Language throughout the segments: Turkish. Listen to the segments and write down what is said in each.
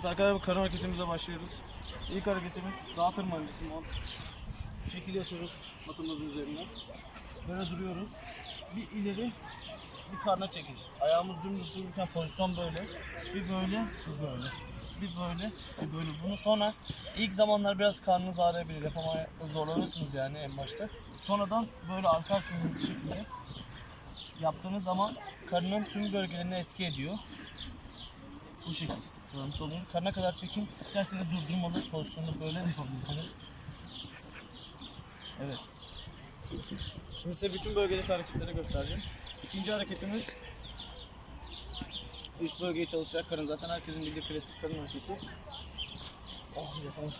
Evet arkadaşlar karın hareketimize başlıyoruz. İlk hareketimiz dağ tırmanıcısı mont. Şekil yapıyoruz matımızın üzerine. Böyle duruyoruz. Bir ileri bir karna çekiş. Ayağımız dümdüz dururken pozisyon böyle. Bir böyle, bir böyle. Bir böyle, bir böyle. Bunu sonra ilk zamanlar biraz karnınız ağrıyabilir. Yapamaya zorlanırsınız yani en başta. Sonradan böyle arka arkaya hızlı şekilde yaptığınız zaman karının tüm bölgelerine etki ediyor. Bu şekilde. Görmüş olduğunuz karına kadar çekin. İsterseniz durdurmalı pozisyonu böyle yapabilirsiniz. Evet. Şimdi size bütün bölgedeki hareketleri göstereceğim. İkinci hareketimiz üst bölgeye çalışacak karın. Zaten herkesin bildiği klasik karın hareketi. Oh yapalım.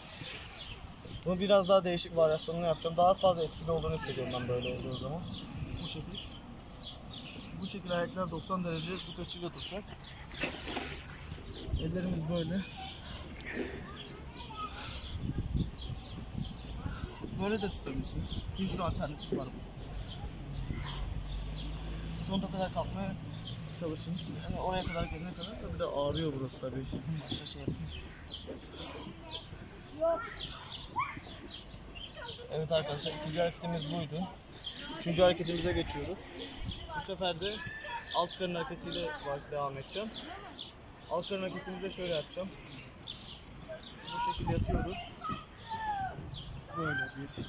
Bunu biraz daha değişik varyasyonunu yapacağım. Daha fazla etkili olduğunu hissediyorum ben böyle olduğu zaman. Bu şekilde. Bu şekilde ayaklar 90 derece dik açıyla duracak. Ellerimiz böyle. Böyle de tutabilirsin. Bir sürü alternatif var. Sonuna kadar kalkmaya çalışın. Yani oraya kadar gelene kadar da bir de ağrıyor burası tabii. Başka şey yapayım. Evet arkadaşlar ikinci hareketimiz buydu. Üçüncü hareketimize geçiyoruz. Bu sefer de alt karın hareketiyle devam edeceğim. Alt karın şöyle yapacağım. Bu şekilde yatıyoruz. Böyle bir.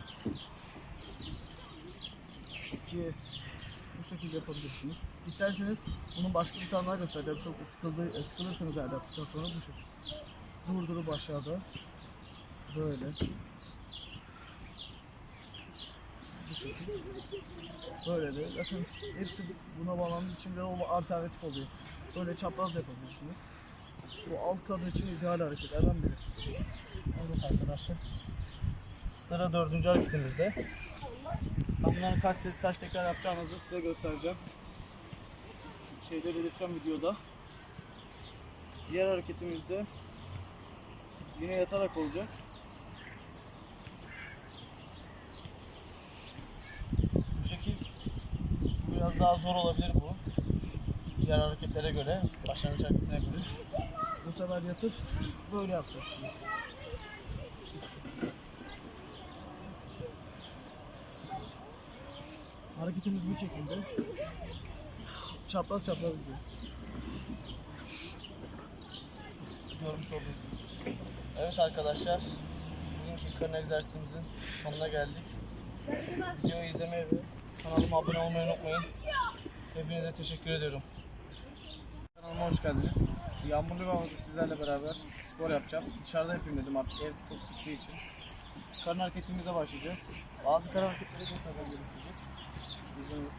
İki. Bu şekilde yapabilirsiniz. İsterseniz bunun başka bir tane daha göstereceğim. Çok sıkıldı, sıkılırsanız eğer yaptıktan sonra bu şekilde. Durdurup aşağıda. Böyle. Bu şekilde. Böyle de. Zaten hepsi buna bağlandığı için de o alternatif oluyor. Böyle çapraz yapabilirsiniz. Bu alt kadro için ideal hareketlerden biri. Evet arkadaşlar. Sıra dördüncü hareketimizde. Ben bunları kaç set kaç tekrar yapacağınızı size göstereceğim. Şeyleri belirteceğim videoda. Diğer hareketimizde yine yatarak olacak. Bu şekil biraz daha zor olabilir. Diğer hareketlere göre, başlangıç hareketine göre. Bu sefer yatıp böyle yapacağız. Hareketimiz bu şekilde. Çapraz çapraz gidiyor. Görmüş olduğunuz gibi. Evet arkadaşlar, bugünkü karın egzersizimizin sonuna geldik. Videoyu izlemeyi ve kanalıma abone olmayı unutmayın. Hepinize teşekkür ediyorum. Hoş geldiniz. Yağmurlu bir havada sizlerle beraber spor yapacağım. Dışarıda yapayım dedim artık ev çok sıktığı için. Karın hareketimize başlayacağız. Bazı karın hareketleri çok kadar gelişecek. İzninizle